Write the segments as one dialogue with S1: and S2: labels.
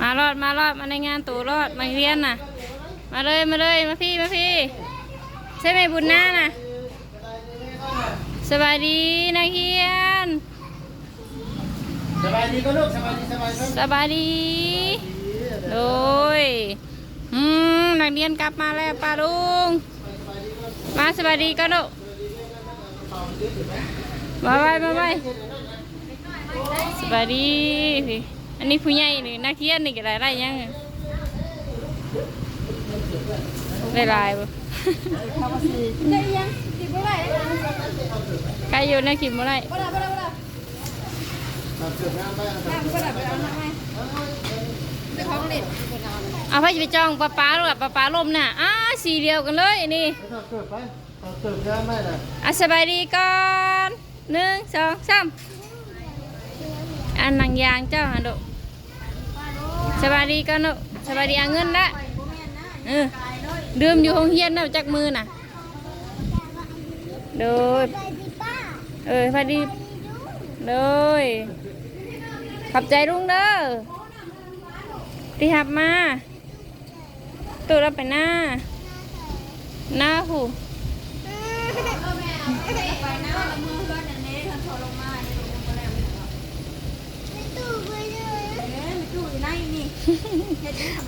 S1: มารอดมารอดมาในงานตู่รอดมาเรียนน่ะ มาเลยมาเลยมาพี่มาพี่ใช่ไหมบุญหน้าน่ะสบายดีนักเรียน
S2: สบายดีก็ลูกสบายดีสบายดี
S1: สบายดีโดยอืมนักเรียนกลับมาแล้วป้าลุงมาสบายดีก็ลูกมาไว้มาไว้สบายดีพี่ อันนี้ผู้ใหญ่นี่นักเรียนนี่ก็ได้ได้ยังได้หลายบ่
S3: ได้ยังติดบ่ได้นะ
S1: ใครอยู่ในคลิปบ่ได้
S3: บ่ได้บ่ได้บ่ได้
S2: มาเกิดงานไปนะ
S3: น้ำบ่ได้บ่ได้เอาน้ำไหมไปของเล่นบ่ได้เอา
S1: เอาไปไปจ้องปลาปลาลูกอะปลาปลาลมน่ะอ้าสีเดียวกันเลยนี่
S2: ไม่ต้องเกิดไปต้องเกิดงานไม่นะ
S1: อะสบายดีก่อนหนึ่งสองสามอันหนังยางเจ้าหันดุ สบายดีก่อนดุสบายดีเอาเงินละเออดื่มอยู่ห้องเฮียนนะจักมือน่ะโดยเออสบายดีโดยขอบใจลุงเด้อที่หับมาตัวเราไปหน้า หน้าหู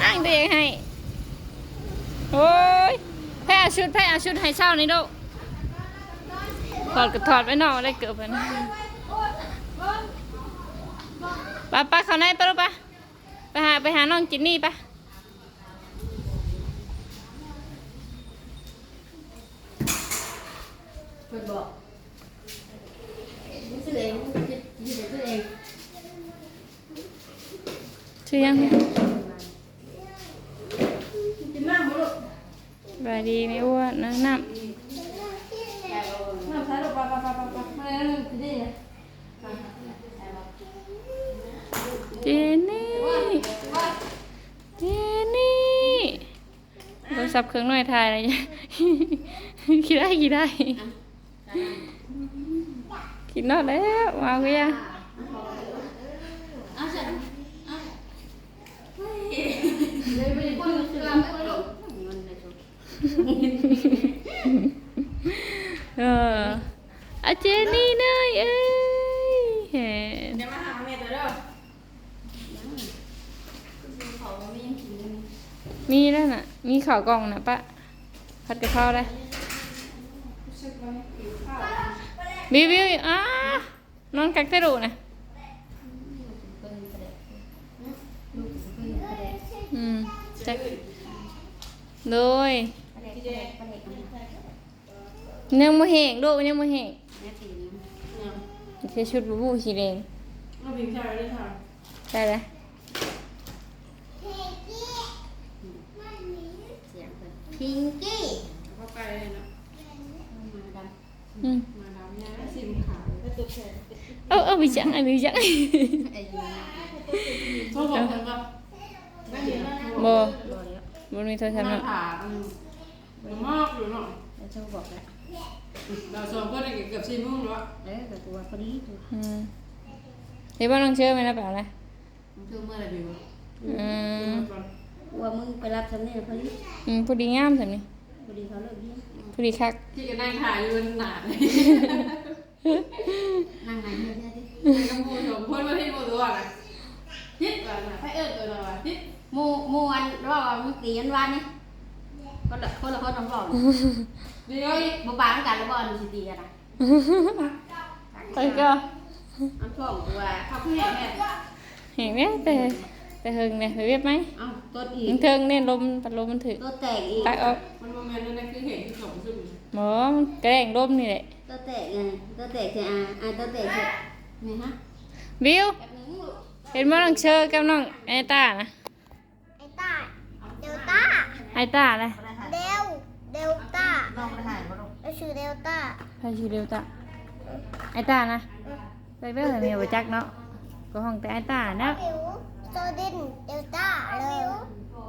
S1: อ้างตัวเองให้ โอ้ยแพ้เอาชุดแพ้เอาชุดให้เช่านี่ดูถอดก็ถอดไว้นอกได้เกือบไปนะไปไปเขาในไปลูกไปไปหาไปหาน้องจินนี่ไป
S3: เพิ่นบอกมึงซื้อเองมึงคิดยืนซื้อเอง
S1: ชื่อยัง
S3: กินน้ำบ่ลูก
S1: บายดีไม่อ้วนนะน้
S3: น้ำใส่ลูกปะปะปะปะปะมาเลยกินดิำ
S1: เจนนี่เจนนี่โทรศัพท์เครื่ องหน่วยถ่ายอะไรเงี้ยคิดได้คิดได้คิดนอกแล้วมาก็ยัง
S3: เอาฉันเอาเลยเองไปลูกมันเลย
S1: เอออาเจนี่เนยเอ้ยเห็น
S3: เดี๋ยวมาหาแม่ตัวเด้อเขาไม่ยังกินเลย
S1: มีแล้วน่ะ มีข่าวกล่องน่ะปะ พัดกะเพราได้
S3: รู้สึกว่าหิวข้าว
S1: บิวบิวอ้านอนกักเตรูนะ
S3: เปิ้นกระเดะลูกเปิ้นกระเดะ
S1: อืมจักโดย
S3: กระเดะกระเดะกระเดะกระเดะ
S1: ยังบ่แห้งโดยังบ่แห้ง
S3: แม่ตีนี่
S1: ใส่ชุดบูบูสีแดง
S4: เอาพิงชายได้ค่ะ
S1: ได้เลย
S3: เสียงเพิ่นพิงกี้
S4: เข้าไปเลยเนาะ
S3: มาด
S1: อืม
S4: มาดำเนี่ยซิมขาวก็ตุกแขน
S1: เอาเอาไปจังอันนี้จังำ
S3: ไอ้ยูน่า
S4: โทรบอกฉันว่าไม่เห็นนะ
S1: บ่
S3: บ่แล้ว
S1: บ่มีโทรศัพท์
S4: หน้า
S1: เนาะ
S4: ผาอืมมันมากอยู่เนาะ
S3: แล้วเจ้าบอกแล้ว
S4: เราสองก็ได้เกือบสี่โมงแล้ว
S3: เอ้ยแต่ตัวพอดีตัว
S1: อืมเดี๋ยวบ่น้องเชื่อไหมนะเปล่านะ
S4: คือเมื่อไรดีวะ
S1: อืม
S3: ว่ามึงไปรับฉันนี่พอดี
S1: อืมพอดีงามซั่นนี่
S3: พอดีเขาเลิกเรียน
S1: พอดีคัก
S4: ที่จะนั่งถ่ายอยู่หนาเลย
S3: นั่งไหนเรื่อยๆดิ
S4: กำพูสมพูดมาที่โมตัวอะไรฮิตอะไรนะให้เอิญเอิญอะไรฮิต
S3: หมู่หมู่อันว่าว่ามึงตีอันวันนี่คนละคนละคนน้องบอก
S4: เดี๋ยว
S3: บ่ปากันแล้วบ่อันสิตีกันนะ
S1: ไปก็
S3: อันช่วงตัว
S4: ขับแห่แห่
S1: เห็นไหมแต่ แต่เฮิงเนี่ยไปเวียบไหม
S3: เอ้าตัวอี
S1: มัน
S3: ก
S1: เทิงเนี่ยลมพัดลมมันถึก
S3: ตัวแตกอีก
S1: ตักออก
S4: มันโมเมนต์นั่นคือเห็นที่สองซึ่ง
S1: หมอมันแกล้งลมนี่แหละ
S3: ตัวแตกไงตัวแตกคืออ่าอ่าตัวแตกคือนี่ฮะ
S1: บิว
S3: แป๊บนึงลูก
S1: เห็นว่าน้องเชอร์กับน้องไอต้านะ
S5: ไอต้าเดลต้า
S1: ไอต้านะ
S5: เดลเดลต้า
S3: ลองไปถ่ายบ่ลูก
S5: เราชื่อเดลต้า
S1: ใครชื่อเดลต้าไอต้านะไปเบ้อเมียบ่จักเนาะก็ห้องแต่ไอต้านะ
S5: ผิว โซดินเดลต้าเลย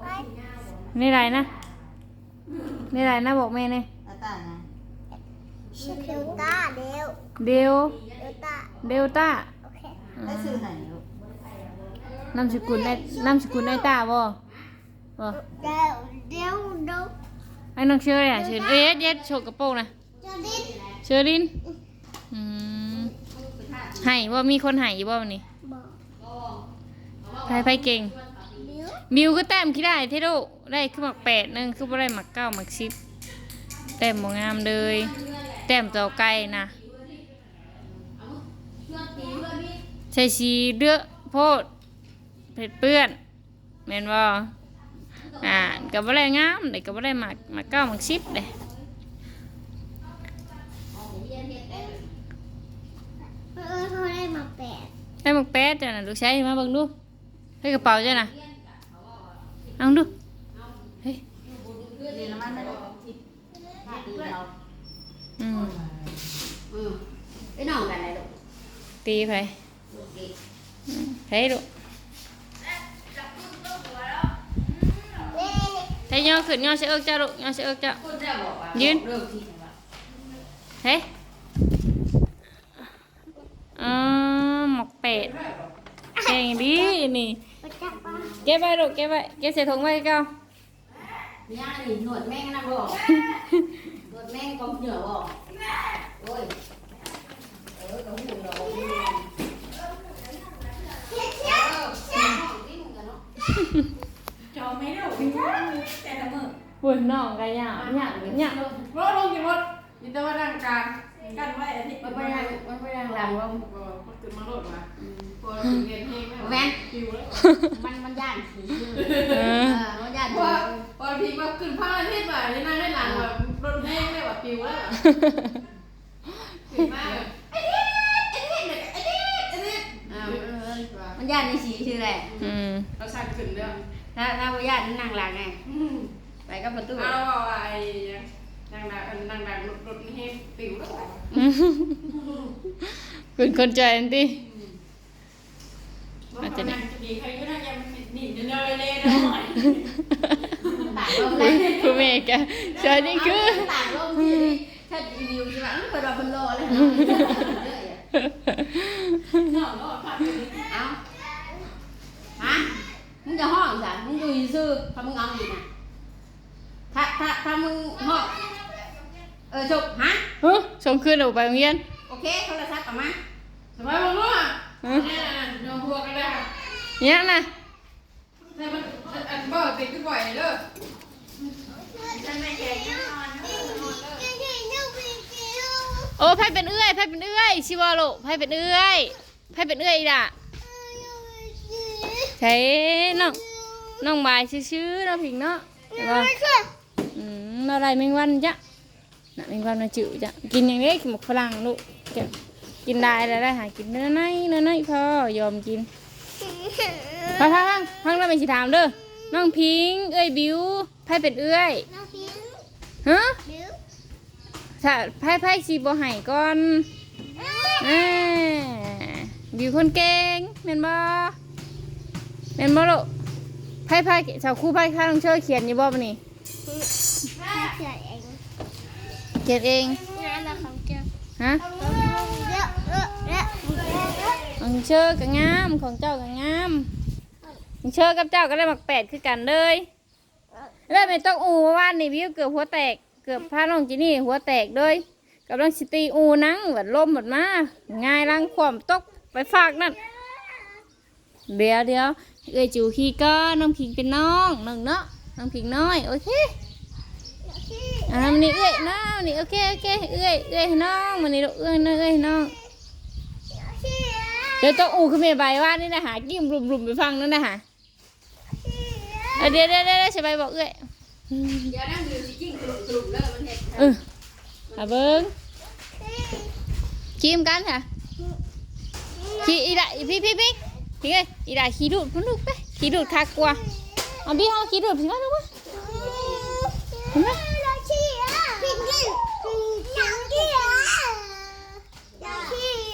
S5: ไป
S1: นี่ไรนะ นี่ไรนะบอกแม่เนี่ย
S3: ตาตาไง
S5: ชื่อเดลต้าเดล
S1: เดล
S5: เดลต้า
S1: เดลต้า
S5: โอเค
S3: ได้ซื้อไหนลูก
S1: นามสกุลในนามสกุลในตาบ่บ่
S5: เดี๋ยวเดี๋ยวเดี๋ยว
S1: ไอ้น้องเชื่อเลยอะเชื่อเอ๊ะเย็ดโชว์กระโปรงนะ
S5: จะดิ้น
S1: เชื่อลินอืมให้ว่ามีคนให้อยู่บ่วันนี้
S5: บอก
S1: ไผไผเก่ง มิวก็แต้มขี้ได้เทโดได้คือหมักแปดหนึงคือบ่ได้หมักเก้าหมักสิบแต้มบ่งามเลย แต้มต่อไก่นะใส่สีเลือโพดเผ็ดเปื้อนแม่นบ่อ่าก็บ่ได้งามเด็กก็บ่ได้หมักหมักเก้าหมักสิบเด้
S5: เออเขาได้มาแปด
S1: ได้หมักแปดจ้ะนะลูกชายมาเบิ่งดู ให้กระเป๋าจ้ะน่ะเอาดูเฮ้ย
S3: เรียนมันได้ตีเรา
S1: อืม
S3: อืมไอ้น้องกันเลยลูก
S1: ตีไป
S3: ลูกดิ
S1: เฮ้ยดู
S5: นี่
S1: เฮ้ยย่อขึ้นย่อเสือเอิกเจ้าลูกย่อเสือเอิกเจ้า
S3: คนจะบอกว่า
S1: ยืน
S3: เริ่มที่ว่า
S1: เฮ้ยอ่าหมกเป็ดเก่งดีนี่
S5: ประจับปะ
S1: เก็บไว้ลูกเก็บไว้เก็บใส่ถุงไว้เก้า
S3: ย่านี่หนวดแม่งนะบอกหนวดแม่งกองเหนือบอกโอ้ยเออกองหูเราเออที่มึงกันเนาะ
S4: จอไม่ได้แต่ละมือ
S1: ปุ่นน้องกันย่าย่าย่าร
S4: ถลงกี่รถมีแต่ว่าร่างกายกันไว้อาทิตย์
S3: มันไปยังมันไปยังหลังว่า
S4: มันตื่นมาโหลดมาพอเราเรียนเพลงฟิวแล้ว
S3: มันมันย่านผีชื่อ
S1: เอ
S3: เอ
S1: อ
S3: อมันย่าน
S4: พ
S3: ผี
S4: อพอพีมาขึ้นผ้าเทศบ่านี่นั่งให้หลังแบบรถแห้งเลยแบบฟิวแล้วขึ้นมาไอ้เด็ดไอ้เด็ดไอ้เด็ดไอ้เด็ด
S3: อ่ามันย่านในสีชื่ออะไร
S1: อืม
S4: เราชาขึ้นเรื่อง
S3: ถ้าถ้าว่าย่านนั่งหลังไงไปกับประตู
S4: เอาเอาไอ้ นางดังนางดังรถแห้งฟิวแล้ว
S1: เป็นคนใจอันติ
S4: อาจจะนั่งจะดีใครก็น่าจะหนีจะเนยเลยหน่อย
S3: ตากลมเลย
S1: ผู้เมกะใจนี่คือ
S3: ตากลมที่ถ้ารีวิวใช่ไหมเปิดรอเป็นโลเลย
S4: เนาะเนาะภาพนี้
S3: เอาฮะมึงจะห้องสันมึงดูซื่อถ้ามึงเอาอยู่นะถ้าถ้าถ้ามึงห้อง เออจบฮะ
S1: เฮ้ยส่งคืนออกไปโรงเรียน
S3: โอเคโทรศัพท์กลับมา
S4: สบายมั้งลูกเนี่ยโยมพวกกันได้
S1: เนี่ยนะ
S4: แต่มันอันบ่ติดขึ้นบ่อยเด้อ
S1: โอ้ไพ่เป็นเอื้อยไพ่เป็นเอื้อยชิวาโลไพ่เป็นเอื้อยไพ่เป็นเอื้อยอีด่ะใช่น้องน้องบายชื่อๆน้องผิงเนาะเห็นบ่อืมเราได้แมงวันจ้ะ น่ะแมงวันมาจิ๋วจ้ะกินอย่างนี้กินหมกฝรั่งลูกจ้ะกินได้แล้วได้หากินเนื้อในเนื้อในพอยอมกินพังพังพังพังแล้วเป็นสิถามเด้อน้องพิง เอ้ยบิวไพ่เป็นเอื้อยฮะถ้าไพ่ไพ่สีบ่ให้ก่อนแหม่บิวคนเก่งแม่นบ่แม่นบ่ลูกไพ่ไพ่ชาวครู่ไพ่ข้าน้องเชอเขียนอยู่บ่ปะนี่เขียนเองฮะของเชอกับงามของเจ้ากับงามของเชอกับเจ้าก็ได้หมักแปดคือกันเลยแล้วไม่ต้องอูเมื่อวานนี่วิวเกือบหัวแตกเกือบพาน้องจีนี่หัวแตกเลยกับน้องสิตีอูนังเหมือนลมเหมือนมาง่ายลังความตกไปฝากนั่นเดี๋ยวเดี๋ยวเอ้ยจูขี้ก็น้องพิงเป็นน้องน้องเนาะน้องพิงน้อยโอเค อ่ามันนี่เอ้ยน้องนี่โอเคโอเคเอ้ยเอ้ยน้องมันนี่ลูกเอ้ยน้องเอ้ยน้องเดี๋ยวต้องอูขึ้นไปใบว่านี่นะหากิ้มรุมๆไปฟังนั่นนะฮะเดี๋ยวเดี๋ยวเดี๋ยวสบายบอกเอ้ย
S3: เดี๋ยวนั่งดูสิจิ้งกลุ่มกลุ่มเลิกมันเห็ด
S1: เอออาเบิ้งกิ้มกันค่ะขี่อีด่าพี่พี่พี่พี่เอ้ยอีด่าขี่ดูดพุ่นลูกไปขี่ดูดคักกว่าเอาพี่เอาขี่ดูดพี่ว่าลูกวะ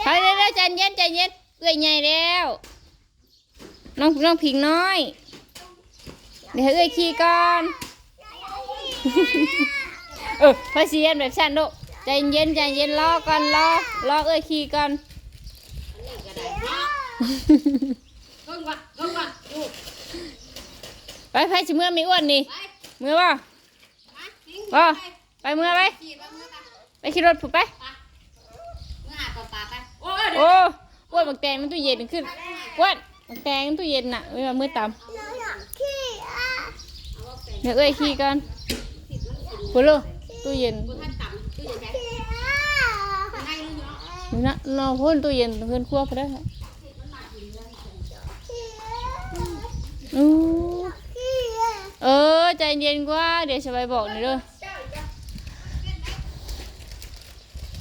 S1: ไปเดี๋ยวเดี๋ยว ใจเย็นใจเย็นเอ้ยใหญ่แล้วน้องน้องพิงน้อย เดี๋ยวให้เอ้ยขี่ก่อนเออพอเสียนแบบฉันโดใจเย็นใจเย็นรอก่อนรอรอเอ้ยขี่ก่อน
S3: ก้นก่อนก้นก่อน
S1: ไปสิเมื่อไม่อ้วนนี่
S3: ไป
S1: เมื่อบ่
S3: มาทิ้ง
S1: บ่
S3: ไป
S1: ไปเมื่อไป
S3: ขี่ไปเมื่อไป
S1: ไปขี่รถผูกไป
S3: เมื่อหาต่อปลาไป โอ้ย
S1: โอ้อ้วนบักแตงมันตู้เย็นขึ้นอ้วนบักแตงมันตู้เย็นน่ะเมื่อมือต่
S5: เราอยากขี้อะำ
S1: เดี๋ยวเอ้ยขี่ก่อนพูดเลยตู้เย็น
S3: กูท่านต่ำตู้เย็นใช้
S5: ขี้อะ
S3: ให้ลูกเนาะ
S1: นี่นะนอนพูดตู้เย็นเพื่อนครัวไปได้ค่ะ
S5: ขี้อะ
S1: อู้
S5: ขี้อะ
S1: เออใจเย็นกว่าเดี๋ยวสบายบอกหน่อยเด้อ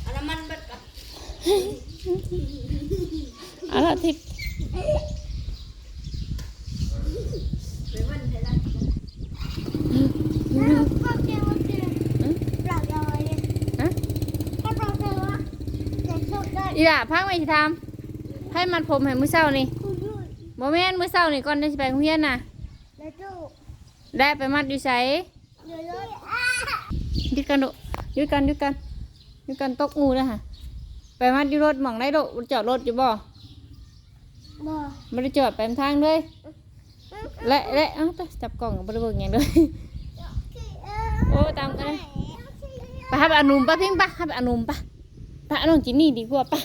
S3: เอาน้ำมันเบิดก่อน
S1: เอาละทิศ
S5: เราก็เจอเจอเราเราเลย
S1: ฮะ
S5: ถ้าเราเจอว่าจะโชคได้
S1: อีหล่ะพักไม่สิทำให้มันผมให้มือเช้านี่
S5: คุณยู
S1: บ่แม่นมื้อเช้านี่ก่อนจะสิไปโรงเรียนน่ะได้ไปมัดอยู่ไส
S5: เดี๋ยวเลยอะ
S1: หยุดกันดุยุดกันยุดกันยุดกันตกงูนะฮะ ไปมัดอยู่รถหม่องได้ดุจอดรถอยู่บ่
S5: บ่
S1: ไม่ได้จอดไปทางเลยและและเอ้าตะจับกล่องบ่ได้เบิ่งหยังเลยโอ้ตามกันเลยไปหาไปเอาหนุ่มปะพิงปะหาไปเอาหนุ่มปะไปเอาน้องจินนี่ดีกว่าปะ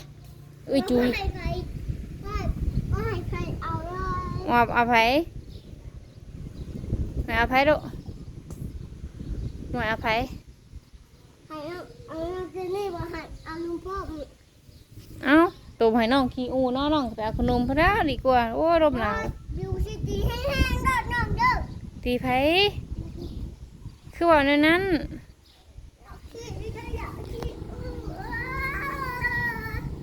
S1: เอ้ยจุย
S5: ให้ใครให้ให้ใครเอาเลย
S1: เอาเอาไผไหนเอาไผดุหน่วยเอาไผ
S5: ให้เอาเอาเจนี่บ่ให้เอาลุงพ่อ
S1: เอ้าตัวให้น้องขี้อูเน้องน้องไปเอาขนมพะด้าดีกว่า โอ้รมหนาว
S5: บิวสิตีให้แห้งๆเด้อน้องเด้อ
S1: ตีไผคือว่าในนั้น
S5: ขี้ขยะขี้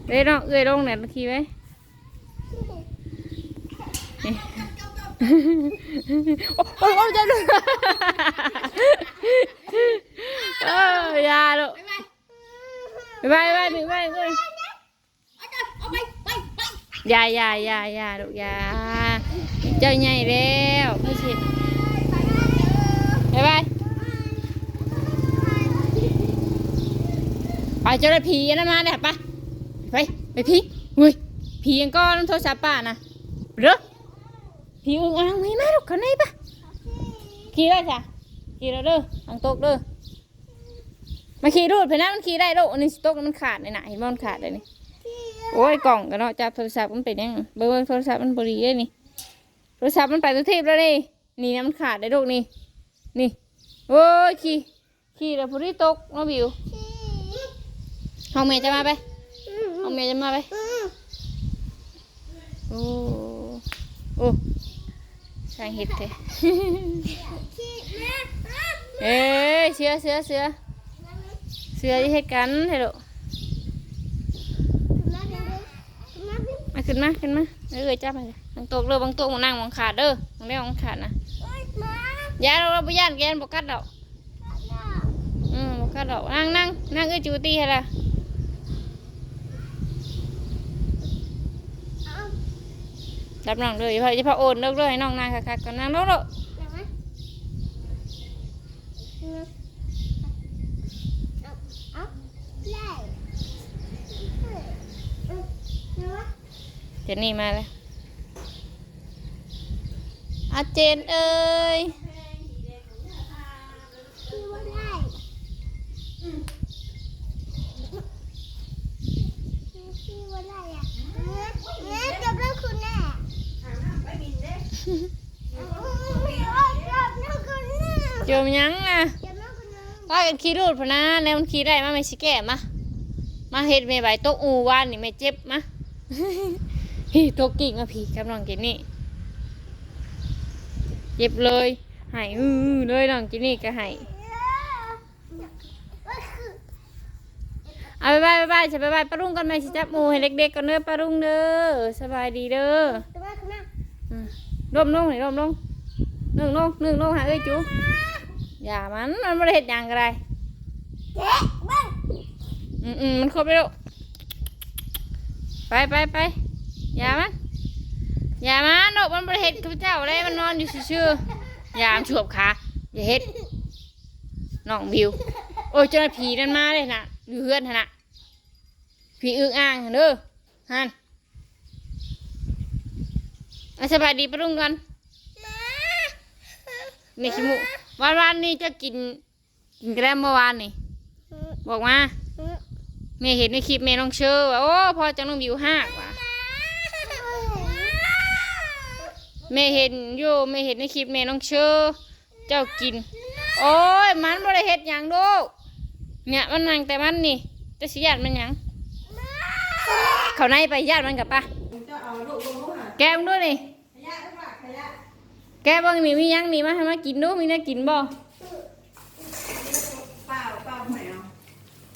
S1: เอ้ยน้องเอ้ยลงไหนมาขี่ไว้นี่โอ้โอ้โอ้จะดูเออยาลูกไปไปไปไปไป
S3: เอาไปไปไป
S1: ยายายายาลูกยาเจ้าใหญ่แล้วไม่ชิดไปไปไปเจ้าได้ผีอันนั้นมาเนี่ยไปไปไปผีเฮ้ยผียังก้อนโทรศัพท์ป้านะเด้อผีอึ้งอ่างไม่มาลูกเขาไหนปะขี่ได้จ้ะขี่แล้วเด้อทางตกเด้อมาขี่รูดไปนะมันขี่ได้ลูกอันนี้สตกมันขาดเลยนะเห็นมันขาดเลยนี่ โอ้ยกล่องกันเนาะจับโทรศัพท์มันเป็นยังเบอร์โทรศัพท์มันบริเวณนี่โทรศัพท์มันไปตัวทีบแล้วนี่นี่นะมันขาดได้ลูกนี่นี่โอ้ยขี่ขี่แล้วพอดีตกเนาะบิวห้องเมย์จะมาไปห้องเมย์จะมาไปโอ้โอ้ช่างเห็ดเถอะเอ้ยเสือเสือเสือเสือที่เห็ดกันเถอะลูก มา ขึ้นมาขึ้นมาเออจับไปบางตัวเด้อบางตัวมันนั่งมองขาดเด้อบางได้มองขาดนะยาเราเราไปย่านแกนบกัดดอกอืมบกัดดอกนั่งนั่งนั่งเออจูตีให้ละรับน้องเลยอย่าพาอย่าพาโอนเลิกเลยให้น้องนางคักๆกันนั่งเลิกเลยเจนนี่มาเลยอาเจนเอ้ยเจอมยังอะว่ากันขี่รูดพนะแนวมันขี่ได้มาไม่สิแก่มามาเฮ็ดแม่ใบตกอูวานนี่ไม่เจ็บมา พี่ตกกิ่งมาพี่กำลังกินนี่เจ็บเลยหายอื้อเลยน้องกินนี่ก็หายเอาไปไปไปจะไปไปปะรุ่งกันไหมสิจับหมูให้เด็กๆกันเด้อปะรุ่งเด้อสบายดีเด้ออืมร่มลงนี่ร่มลงหนึ่งลงหนึ่งลงหาเอ้ยจูอย่ามันมันไม่ได้เห็ดหยังอะไรอืมอืมมันครบแล้วไปไปไป อย่ามันอย่ามันดอกมันไม่ได้เห็ดข้าเจ้าเลยมันนอนอยู่ซื่อๆอย่ามันฉวบขาอย่าเห็ดน้องบิว โอ้ยเจ้าหน้าผีนั่นมาเลยนะอยู่เฮือนนะผีอึ้งอ่างหั่นเด้อฮันอาสบายดีปรุ่งกันในขี้มูวันวันนี้จะกินกินแกล้มเมื่อวานนี่บอกมาแม่เห็นในคลิปแม่น้องเชื่อว่าโอ้พอจังน้องบิวหักว่ะ แม่เห็นอยู่แม่เห็นในคลิปแม่น้องเชื่อเจ้ากิน โอ้ยมันบ่ได้เฮ็ดหยังดูกเนี่ยมันนั่งแต่มันนี่จะสิญาติมันหยังเขาในไปญาติมันกับปะ
S4: จะเอาลูกลงลูกหา
S1: แกมด้วยนี่
S4: ขยะทุกหลักขยะ
S1: แกเบางนี่มีหยังนี่มาให้มากินดูมีน่ากินบ่